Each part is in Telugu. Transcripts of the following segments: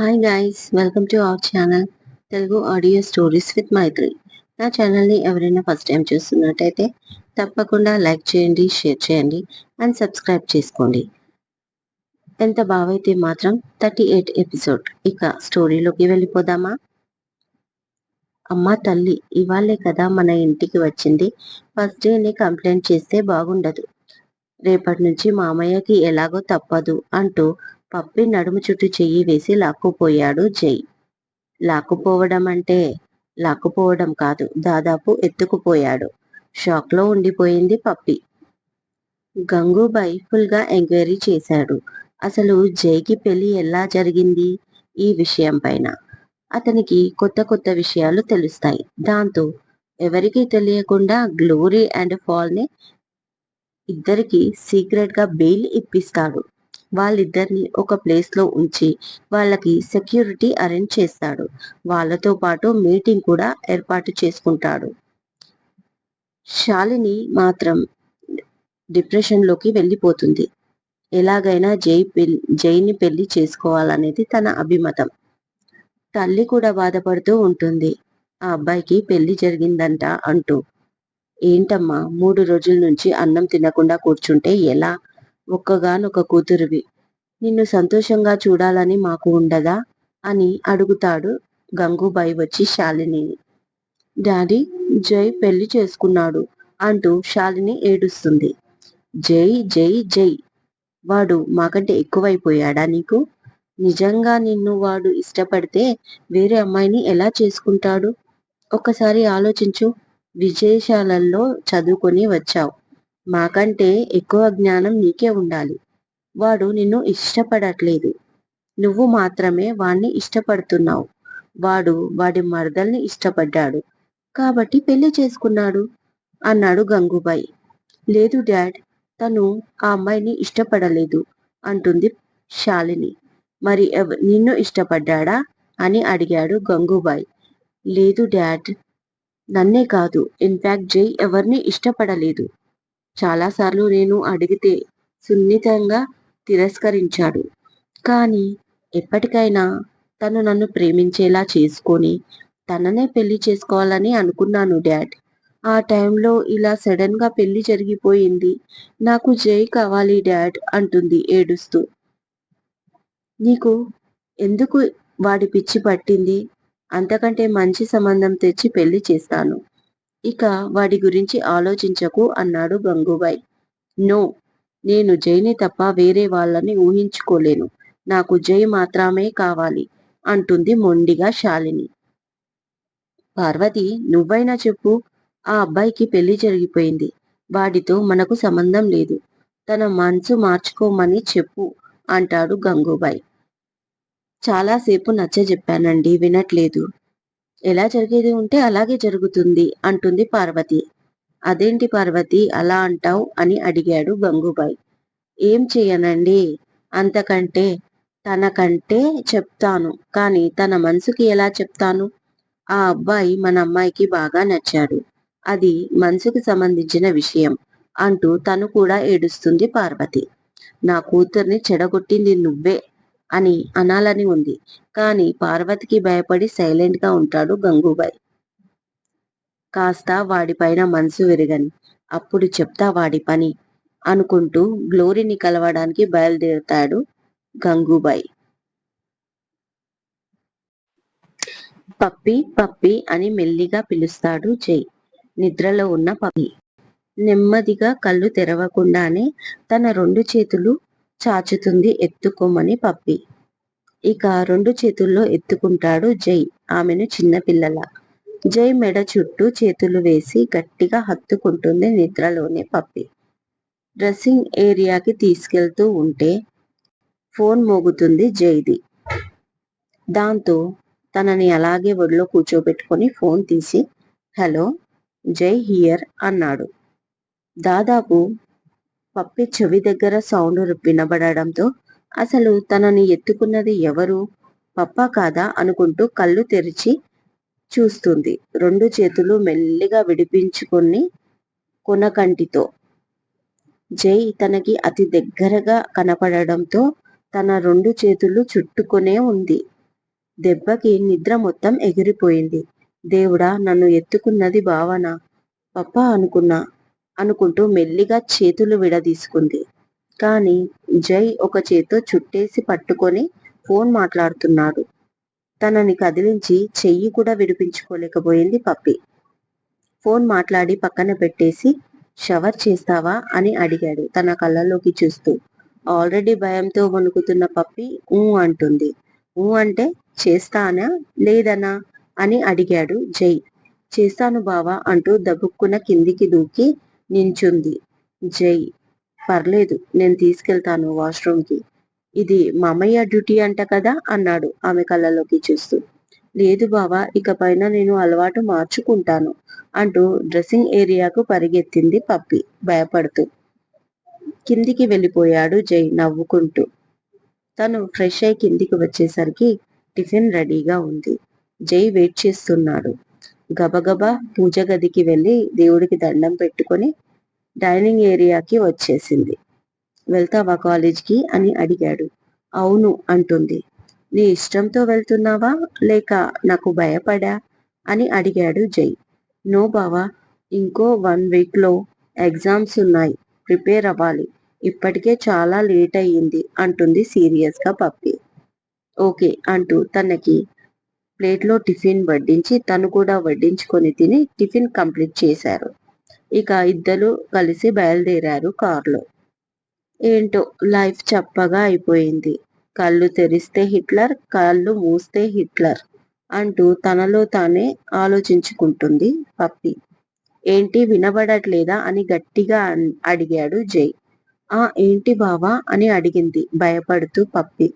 Hi guys welcome to our channel Telugu audio stories with Maitri నా ఛానల్ని ఎవరైనా ఫస్ట్ టైం చూస్తున్నట్టయితే తప్పకుండా లైక్ చేయండి షేర్ చేయండి అండ్ సబ్స్క్రైబ్ చేసుకోండి. ఎంత బాగైతే మాత్రం థర్టీ ఎయిట్ ఎపిసోడ్ ఇక స్టోరీలోకి వెళ్ళిపోదామా? అమ్మ తల్లి ఇవాళే కదా మన ఇంటికి వచ్చింది. ఫస్ట్ డేని కంప్లైంట్ చేస్తే బాగుండదు. రేపటి నుంచి మామయ్యకి ఎలాగో తప్పదు అంటూ పప్పి నడుము చుట్టూ చెయ్యి వేసి లాక్కుపోయాడు జై. లాక్కుపోవడం అంటే? లాక్కుపోవడం కాదు దాదాపు ఎత్తుకుపోయాడు. షాక్లో ఉండిపోయింది పప్పి. గంగూబాయ్ ఫుల్గా ఎంక్వైరీ చేశాడు. అసలు జైకి పెళ్ళి ఎలా జరిగింది? ఈ విషయం పైన. అతనికి కొత్త కొత్త విషయాలు తెలుస్తాయి. దాంతో ఎవరికీ తెలియకుండా గ్లోరీ అండ్ ఫాల్ని ఇద్దరికి సీక్రెట్గా బెయిల్ ఇప్పిస్తాడు. వాళ్ళిద్దరిని ఒక ప్లేస్లో ఉంచి వాళ్ళకి సెక్యూరిటీ అరేంజ్ చేస్తాడు. వాళ్ళతో పాటు మీటింగ్ కూడా ఏర్పాటు చేసుకుంటాడు. శాలిని మాత్రం డిప్రెషన్లోకి వెళ్ళిపోతుంది. ఎలాగైనా జై పెళ్ళి జైని పెళ్ళి చేసుకోవాలనేది తన అభిమతం. తల్లి కూడా బాధపడుతూ ఉంటుంది. ఆ అబ్బాయికి పెళ్ళి జరిగిందంట అంటూ. ఏంటమ్మా మూడు రోజుల నుంచి అన్నం తినకుండా కూర్చుంటే ఎలా? ఒక్కగానొక కూతురువి. నిన్ను సంతోషంగా చూడాలని మాకు ఉండదా? అని అడుగుతాడు గంగూబాయి వచ్చి శాలినిని. డాడీ జై పెళ్ళి చేసుకున్నాడు అంటూ శాలిని ఏడుస్తుంది. జై జై జై. వాడు మాకంటే ఎక్కువైపోయాడా నీకు? నిజంగా నిన్ను వాడు ఇష్టపడితే వేరే అమ్మాయిని ఎలా చేసుకుంటాడు? ఒక్కసారి ఆలోచించు. విదేశాలలో చదువుకొని వచ్చావు. మాకంటే ఎక్కువ జ్ఞానం నీకే ఉండాలి. వాడు నిన్ను ఇష్టపడట్లేదు. నువ్వు మాత్రమే వాణ్ణి ఇష్టపడుతున్నావు. వాడు వాడి మరదల్ని ఇష్టపడ్డాడు. కాబట్టి పెళ్ళి చేసుకున్నాడు? అన్నాడు గంగూబాయి. లేదు డాడ్ తను ఆ అమ్మాయిని ఇష్టపడలేదు అంటుంది శాలిని. మరి నిన్ను ఇష్టపడ్డా అని అడిగాడు గంగూబాయ్. లేదు డాడ్ నన్నే కాదు. ఇన్ఫాక్ట్ జై ఎవరిని ఇష్టపడలేదు. చాలాసార్లు నేను అడిగితే సున్నితంగా తిరస్కరించాడు. కానీ ఎప్పటికైనా తను నన్ను ప్రేమించేలా చేసుకొని తననే పెళ్ళి చేసుకోవాలని అనుకున్నాను డాడ్. ఆ టైంలో ఇలా సడన్గా పెళ్ళి జరిగిపోయింది. నాకు జై కావాలి డాడ్ అంటుంది ఏడుస్తూ. నీకు ఎందుకు వాడి పిచ్చి పట్టింది? అంతకంటే మంచి సంబంధం తెచ్చి పెళ్ళి చేస్తాను. ఇక వాడి గురించి ఆలోచించకు అన్నాడు గంగూబాయ్. నో నేను జైని తప్ప వేరే వాళ్ళని ఊహించుకోలేను. నాకు జై మాత్రమే కావాలి అంటుంది మొండిగా శాలిని. పార్వతి నువ్వైనా చెప్పు ఆ అబ్బాయికి పెళ్ళి జరిగిపోయింది. వాడితో మనకు సంబంధం లేదు. తన మనసు మార్చుకోమని చెప్పు అంటాడు గంగూబాయ్. చాలాసేపు నచ్చ చెప్పానండి వినట్లేదు. ఎలా జరిగేది ఉంటే అలాగే జరుగుతుంది అంటుంది పార్వతి. అదేంటి పార్వతి? అలా అంటావు? అని అడిగాడు గంగుబాయ్. ఏం చేయనండి అంతకంటే తనకంటే చెప్తాను. కానీ తన మనసుకి ఎలా చెప్తాను? ఆ అబ్బాయి మన అమ్మాయికి బాగా నచ్చాడు. అది మనసుకు సంబంధించిన విషయం అంటూ తను కూడా ఏడుస్తుంది పార్వతి. నా కూతుర్ని చెడగొట్టింది నువ్వే. అని అనాలని ఉంది. కానీ పార్వతికి భయపడి సైలెంట్గా ఉంటాడు గంగూబాయ్. కాస్త వాడిపైన మనసు విరగని అప్పుడు చెప్తా వాడి పని అనుకుంటూ గ్లోరీని కలవడానికి బయలుదేరుతాడు గంగూబాయ్. పప్పి పప్పి అని మెల్లిగా పిలుస్తాడు జై. నిద్రలో ఉన్న పప్పి నెమ్మదిగా కళ్ళు తెరవకుండానే తన రెండు చేతులు చాచుతుంది ఎత్తుకోమని పప్పి. ఇక రెండు చేతుల్లో ఎత్తుకుంటాడు జై ఆమెను చిన్నపిల్లల జై మెడ చుట్టూ చేతులు వేసి గట్టిగా హత్తుకుంటుంది నిద్రలోనే పప్పి. డ్రెస్సింగ్ ఏరియాకి తీసుకెళ్తూ ఉంటే ఫోన్ మోగుతుంది జైది. దాంతో తనని అలాగే ఒడిలో కూర్చోబెట్టుకొని ఫోన్ తీసి హలో జై హియర్ అన్నాడు. దాదాపు పప్పి చెవి దగ్గర సౌండ్ వినబడడంతో అసలు తనని ఎత్తుకున్నది ఎవరు? పప్ప కాదా? అనుకుంటూ కళ్ళు తెరిచి చూస్తుంది. రెండు చేతులు మెల్లిగా విడిపించుకొని కొనకంటితో. జై తనకి అతి దగ్గరగా కనపడడంతో తన రెండు చేతులు చుట్టుకునే ఉంది. దెబ్బకి నిద్ర మొత్తం ఎగిరిపోయింది. దేవుడా నన్ను ఎత్తుకున్నది భావన. పప్ప అనుకున్నా. అనుకుంటూ మెల్లిగా చేతులు విడదీసుకుంది. కానీ జై ఒక చేత్తో చుట్టేసి పట్టుకొని ఫోన్ మాట్లాడుతున్నాడు. తనని కదిలించి చెయ్యి కూడా విడిపించుకోలేకపోయింది పప్పి. ఫోన్ మాట్లాడి పక్కన పెట్టేసి షవర్ చేస్తావా? అని అడిగాడు తన కళ్ళలోకి చూస్తూ. ఆల్రెడీ భయంతో వణుకుతున్న పప్పి ఊ అంటుంది. ఊ అంటే చేస్తానా? లేదనా? అని అడిగాడు జై. చేస్తాను బావా అంటూ దబుక్కున కిందికి దూకి నించుంది. జై. పర్లేదు నేను తీసుకెళ్తాను వాష్రూమ్కి. ఇది మామయ్య డ్యూటీ అంట కదా అన్నాడు ఆమె కళ్ళలోకి చూస్తూ. లేదు బావా ఇక పైన నేను అలవాటు మార్చుకుంటాను అంటూ డ్రెస్సింగ్ ఏరియాకు పరిగెత్తింది పప్పి భయపడుతూ. కిందికి వెళ్ళిపోయాడు జై నవ్వుకుంటూ. తను ఫ్రెష్ అయి కిందికి వచ్చేసరికి టిఫిన్ రెడీగా ఉంది. జై వెయిట్ చేస్తున్నాడు. గబగబా పూజ గదికి వెళ్ళి దేవుడికి దండం పెట్టుకొని డైనింగ్ ఏరియాకి వచ్చేసింది. వెళ్తావా కాలేజ్కి? అని అడిగాడు. అవును అంటుంది. నీ ఇష్టంతో వెళ్తున్నావా? లేక నాకు భయపడా? అని అడిగాడు జై. నో బావా ఇంకో వన్ వీక్లో ఎగ్జామ్స్ ఉన్నాయి. ప్రిపేర్ అవ్వాలి. ఇప్పటికే చాలా లేట్ అయ్యింది అంటుంది సీరియస్గా పప్పి. ఓకే అంటూ తనకి ప్లేట్లో టిఫిన్ వడ్డించి తను కూడా వడ్డించుకొని తిని టిఫిన్ కంప్లీట్ చేశారు. ఇక ఇద్దరు కలిసి బయలుదేరారు కారులో. ఏంటో లైఫ్ చప్పగా అయిపోయింది. కళ్ళు తెరిస్తే హిట్లర్ కళ్ళు మూస్తే హిట్లర్ అంటూ తనలో తానే ఆలోచించుకుంటుంది పప్పి. ఏంటి వినబడట్లేదా అని గట్టిగా అడిగాడు జై. ఆ ఏంటి బావా అని అడిగింది భయపడుతూ పప్పి.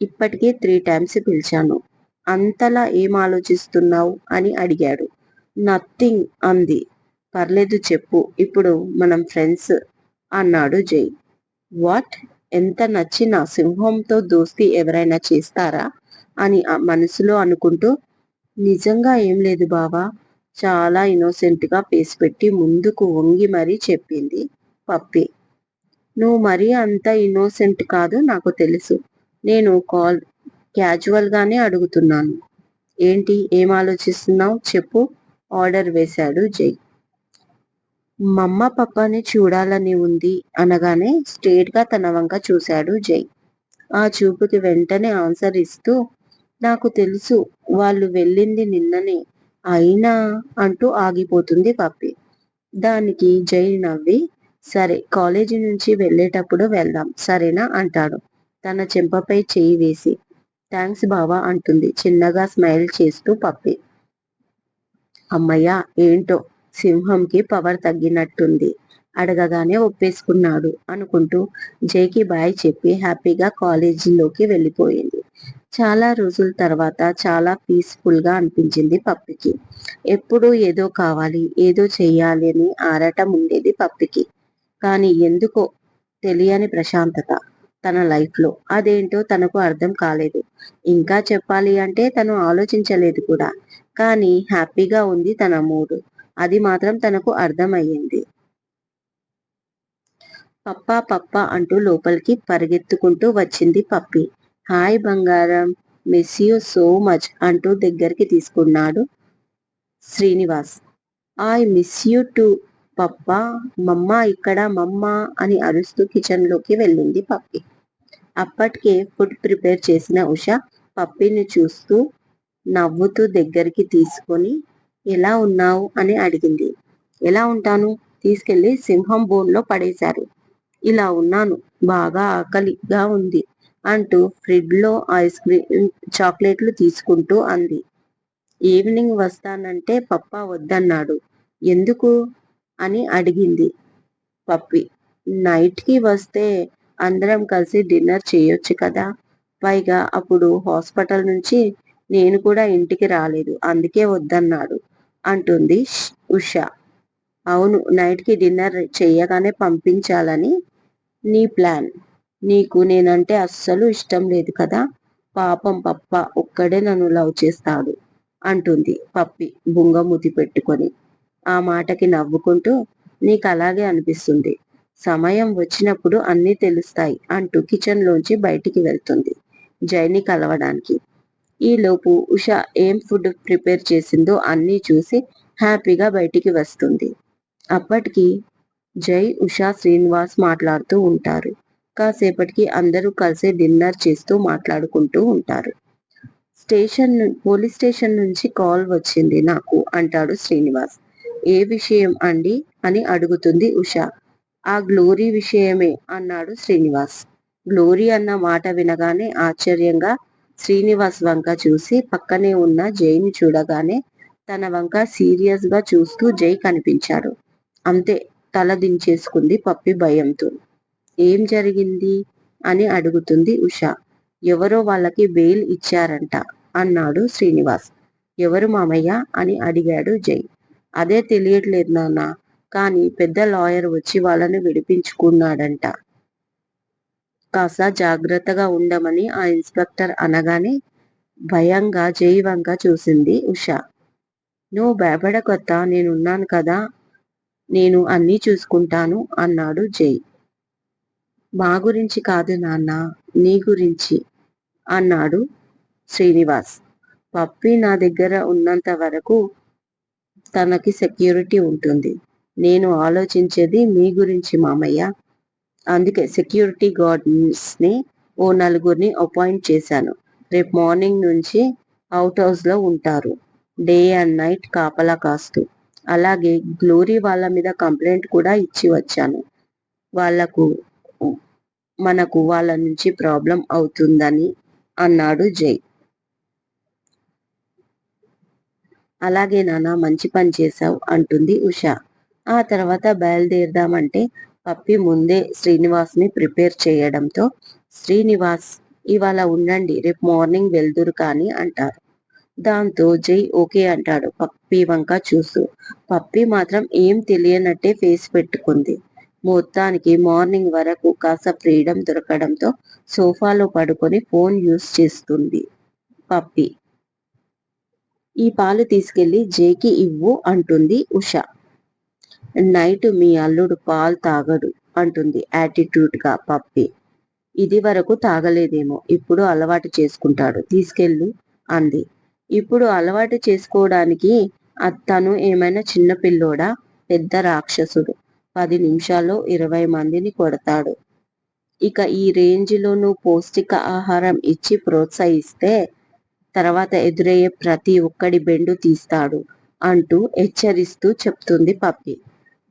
ఇప్పటికే త్రీ టైమ్స్ పిలిచాను. అంతలా ఏం ఆలోచిస్తున్నావు? అని అడిగాడు. నథింగ్ అంది. పర్లేదు చెప్పు. ఇప్పుడు మనం ఫ్రెండ్స్ అన్నాడు జై. వాట్? ఎంత నచ్చిన సింహంతో దోస్తి ఎవరైనా చేస్తారా? అని మనసులో అనుకుంటూ నిజంగా ఏం లేదు బావా. చాలా ఇన్నోసెంట్గా పేసి పెట్టి ముందుకు వంగి మరీ చెప్పింది పప్పి. నువ్వు మరీ అంత ఇన్నోసెంట్ కాదు నాకు తెలుసు. నేను కాల్ క్యాజువల్ గానే అడుగుతున్నాను. ఏంటి? ఏం ఆలోచిస్తున్నావు? చెప్పు. ఆర్డర్ వేశాడు జై. మమ్మ పప్పని చూడాలని ఉంది అనగానే స్ట్రేట్గా తన వంక చూశాడు జై. ఆ చూపుకి వెంటనే ఆన్సర్ ఇస్తూ నాకు తెలుసు వాళ్ళు వెళ్ళింది నిన్ననే. అయినా అంటూ ఆగిపోతుంది పప్పి. దానికి జై నవ్వి సరే కాలేజీ నుంచి వెళ్ళేటప్పుడు వెళ్దాం. సరేనా? అంటాడు. తన చెంపపై చేయి వేసి థ్యాంక్స్ బావా అంటుంది. చిన్నగా స్మైల్ చేస్తూ పప్పి. అమ్మయ్య ఏంటో? సింహంకి పవర్ తగ్గినట్టుంది. అడగగానే ఒప్పేసుకున్నాడు. అనుకుంటూ జైకి బాయ్ చెప్పి హ్యాపీగా కాలేజీలోకి వెళ్ళిపోయింది. చాలా రోజుల తర్వాత చాలా పీస్ఫుల్గా అనిపించింది పప్పికి. ఎప్పుడూ ఏదో కావాలి ఏదో చెయ్యాలి అని ఆరాటం ఉండేది పప్పికి. కానీ ఎందుకో తెలియని ప్రశాంతత. తన లైఫ్లో అదేంటో తనకు అర్థం కాలేదు. ఇంకా చెప్పాలి అంటే తను ఆలోచించలేదు కూడా. కానీ హ్యాపీగా ఉంది తన మూడు. అది మాత్రం తనకు అర్థమయ్యింది. పప్పా పప్పా అంటూ లోపలికి పరిగెత్తుకుంటూ వచ్చింది పప్పి. హాయ్ బంగారం మిస్ యూ సో మచ్ అంటూ దగ్గరికి తీసుకున్నాడు Srinivas. I miss you too పప్ప. మమ్మ ఇక్కడ మమ్మ అని అరుస్తూ కిచెన్లోకి వెళ్ళింది పప్పి. అప్పటికే ఫుడ్ ప్రిపేర్ చేసిన ఉష పప్పీని చూస్తూ నవ్వుతూ దగ్గరికి తీసుకొని ఎలా ఉన్నావు? అని అడిగింది. ఎలా ఉంటాను? తీసుకెళ్ళి సింహం బోన్లో పడేశారు. ఇలా ఉన్నాను. బాగా ఆకలిగా ఉంది అంటూ ఫ్రిడ్లో ఐస్ క్రీమ్ చాక్లెట్లు తీసుకుంటూ అంది. ఈవినింగ్ వస్తానంటే పప్ప వద్దన్నాడు. ఎందుకు? అని అడిగింది పప్పి. నైట్కి వస్తే అందరం కలిసి డిన్నర్ చేయొచ్చు కదా. పైగా అప్పుడు హాస్పిటల్ నుంచి నేను కూడా ఇంటికి రాలేదు. అందుకే వద్దన్నాడు అంటుంది ఉష. అవును నైట్కి డిన్నర్ చేయగానే పంపించాలని నీ ప్లాన్. నీకు నేనంటే అస్సలు ఇష్టం లేదు కదా. పాపం పప్ప ఒక్కడే నన్ను లవ్ చేస్తాడు అంటుంది పప్పి బుంగమూతి పెట్టుకొని. ఆ మాటకి నవ్వుకుంటూ నీకు అలాగే అనిపిస్తుంది. సమయం వచ్చినప్పుడు అన్నీ తెలుస్తాయి అంటూ కిచెన్ లోంచి బయటికి వెళ్తుంది జైని కలవడానికి. ఈలోపు ఉష ఏం ఫుడ్ ప్రిపేర్ చేసిందో అన్నీ చూసి హ్యాపీగా బయటికి వస్తుంది. అప్పటికి జై ఉషా శ్రీనివాస్ మాట్లాడుతూ ఉంటారు. కాసేపటికి అందరూ కలిసి డిన్నర్ చేస్తూ మాట్లాడుకుంటూ ఉంటారు. స్టేషన్ పోలీస్ స్టేషన్ నుంచి కాల్ వచ్చింది నాకు అంటాడు శ్రీనివాస్. ఏ విషయం అండి? అని అడుగుతుంది ఉష. ఆ గ్లోరీ విషయమే అన్నాడు శ్రీనివాస్. గ్లోరీ అన్న మాట వినగానే ఆశ్చర్యంగా శ్రీనివాస్ వంక చూసి పక్కనే ఉన్న జైని చూడగానే తన వంక సీరియస్గా చూస్తూ జై కనిపించాడు. అంతే తల దించేసుకుంది పప్పి భయంతో. ఏం జరిగింది? అని అడుగుతుంది ఉష. ఎవరో వాళ్ళకి బెయిల్ ఇచ్చారంట అన్నాడు శ్రీనివాస్. ఎవరు మామయ్య? అని అడిగాడు జై. అదే తెలియట్లేదు నాన్న. కానీ పెద్ద లాయర్ వచ్చి వాళ్ళని విడిపించుకున్నాడంట. కాస్త జాగ్రత్తగా ఉండమని ఆ ఇన్స్పెక్టర్ అనగానే భయంగా జైవంగా చూసింది ఉష. నువ్వు భయపడకొత్త నేనున్నాను కదా నేను అన్నీ చూసుకుంటాను అన్నాడు జై. మా గురించి కాదు నాన్న నీ గురించి అన్నాడు శ్రీనివాస్. పప్పి నా దగ్గర ఉన్నంత వరకు తనకి సెక్యూరిటీ ఉంటుంది. నేను ఆలోచించేది మీ గురించి మామయ్య. అందుకే సెక్యూరిటీ గార్డ్స్ని ఓ నలుగురిని అపాయింట్ చేశాను. రేపు మార్నింగ్ నుంచి అవుట్ హౌస్లో ఉంటారు. డే అండ్ నైట్ కాపలా కాస్తూ. అలాగే గ్లోరీ వాళ్ళ మీద కంప్లైంట్ కూడా ఇచ్చి వచ్చాను. వాళ్ళకు మనకు వాళ్ళ నుంచి ప్రాబ్లం అవుతుందని అన్నాడు జై. అలాగే నాన్న మంచి పని చేశావు అంటుంది ఉషా. ఆ తర్వాత బయలుదేరదామంటే పప్పి ముందే శ్రీనివాస్ని ప్రిపేర్ చేయడంతో శ్రీనివాస్ ఇవాళ ఉండండి రేపు మార్నింగ్ వెళ్దురు కానీ అంటారు. దాంతో జై ఓకే అంటాడు పప్పి వంక చూస్తూ. పప్పి మాత్రం ఏం తెలియనట్టే ఫేస్ పెట్టుకుంది. మొత్తానికి మార్నింగ్ వరకు కాస్త ఫ్రీడమ్ దొరకడంతో సోఫాలో పడుకొని ఫోన్ యూస్ చేస్తుంది పప్పి. ఈ పాలు తీసుకెళ్ళి జేకి ఇవ్వు అంటుంది ఉష. నైట్ మీ అల్లుడు పాలు తాగడు అంటుంది యాటిట్యూడ్గా పప్పి. ఇది వరకు తాగలేదేమో ఇప్పుడు అలవాటు చేసుకుంటాడు. తీసుకెళ్ళు అంది. ఇప్పుడు అలవాటు చేసుకోవడానికి అతను ఏమైనా చిన్న పిల్లోడా? పెద్ద రాక్షసుడు. పది నిమిషాల్లో ఇరవై మందిని కొడతాడు. ఇక ఈ రేంజ్లోనూ నువ్వు పౌష్టిక ఆహారం ఇచ్చి ప్రోత్సహిస్తే తర్వాత ఎదురయ్యే ప్రతి ఒక్కడి బెండు తీస్తాడు అంటూ హెచ్చరిస్తూ చెప్తుంది పప్పి.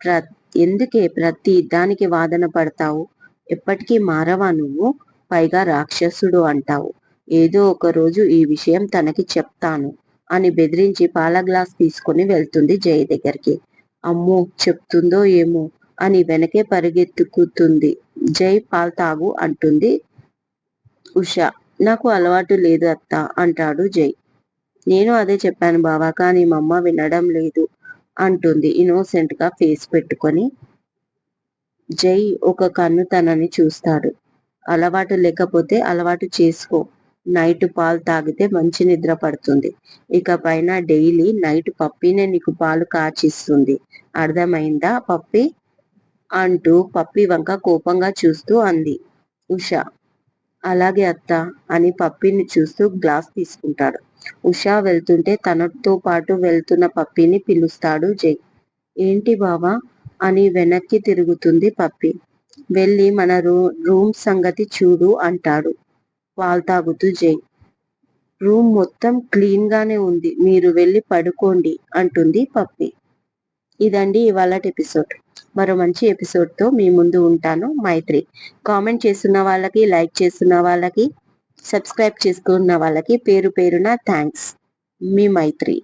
ప్ర ఎందుకే ప్రతి దానికి వాదన పడతావు? ఎప్పటికీ మారవా నువ్వు? పైగా రాక్షసుడు అంటావు. ఏదో ఒక రోజు ఈ విషయం తనకి చెప్తాను అని బెదిరించి పాల గ్లాస్ తీసుకుని వెళ్తుంది జయ దగ్గరికి. అమ్మో చెప్తుందో ఏమో అని వెనకే పరిగెత్తుకుతుంది. జై పాల్ తాగు అంటుంది ఉష. నాకు అలవాటు లేదు అత్త అంటాడు జై. నేను అదే చెప్పాను బావా కానీ మా అమ్మ వినడం లేదు. అంటుంది. ఇన్నోసెంట్గా ఫేస్ పెట్టుకొని జై ఒక కన్ను తనని చూస్తాడు. అలవాటు లేకపోతే అలవాటు చేసుకో. నైట్ పాలు తాగితే మంచి నిద్ర పడుతుంది. ఇక పైన డైలీ నైట్ పప్పినే నీకు పాలు కాచిస్తుంది. అర్థమైందా పప్పి? అంటూ పప్పి వంక కోపంగా చూస్తూ అంది. ఉష అలాగే అత్త అని పప్పిని చూస్తూ గ్లాస్ తీసుకుంటాడు. ఉషా వెళ్తుంటే తనతో పాటు వెళ్తున్న పప్పిని పిలుస్తాడు జై. ఏంటి బావా? అని వెనక్కి తిరుగుతుంది పప్పి. వెళ్ళి మన రూ రూమ్ సంగతి చూడు అంటాడు పాలు తాగుతూ జై. రూమ్ మొత్తం క్లీన్ గానే ఉంది. మీరు వెళ్ళి పడుకోండి అంటుంది పప్పి. ఇదండి ఇవాళ ఎపిసోడ్ మరో మంచి ఎపిసోడ్తో మీ ముందు ఉంటాను మైత్రి. కామెంట్ చేస్తున్న వాళ్ళకి లైక్ చేస్తున్న వాళ్ళకి సబ్స్క్రైబ్ చేసుకున్న వాళ్ళకి పేరు పేరున థ్యాంక్స్ మీ మైత్రి.